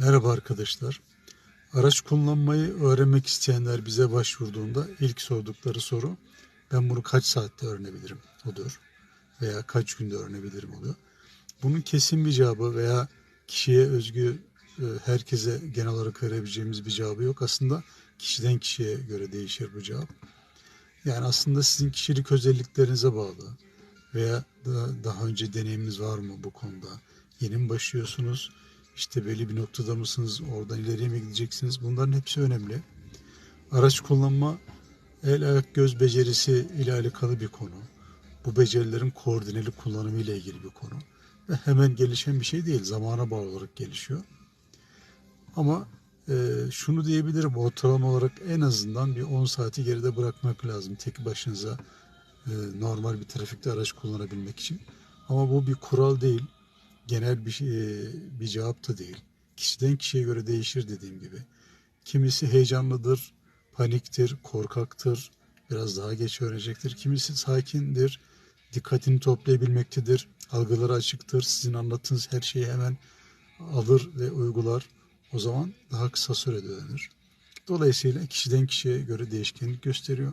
Merhaba arkadaşlar. Araç kullanmayı öğrenmek isteyenler bize başvurduğunda ilk sordukları soru ben bunu kaç saatte öğrenebilirim odur veya kaç günde öğrenebilirim oluyor. Bunun kesin bir cevabı veya kişiye özgü e, herkese genel olarak verebileceğimiz bir cevabı yok. Aslında kişiden kişiye göre değişir bu cevap. Yani aslında sizin kişilik özelliklerinize bağlı veya da- daha önce deneyiminiz var mı bu konuda? Yeni mi başlıyorsunuz? İşte belli bir noktada mısınız? Oradan ileriye mi gideceksiniz? Bunların hepsi önemli. Araç kullanma el ayak göz becerisi ile alakalı bir konu. Bu becerilerin koordineli kullanımı ile ilgili bir konu. Ve hemen gelişen bir şey değil. Zamana bağlı olarak gelişiyor. Ama e, şunu diyebilirim ortalama olarak en azından bir 10 saati geride bırakmak lazım. Tek başınıza e, normal bir trafikte araç kullanabilmek için. Ama bu bir kural değil. Genel bir, şey- bir cevap da değil. Kişiden kişiye göre değişir dediğim gibi. Kimisi heyecanlıdır, paniktir, korkaktır, biraz daha geç öğrenecektir. Kimisi sakindir, dikkatini toplayabilmektedir, algıları açıktır, sizin anlattığınız her şeyi hemen alır ve uygular. O zaman daha kısa sürede öğrenir. Dolayısıyla kişiden kişiye göre değişkenlik gösteriyor.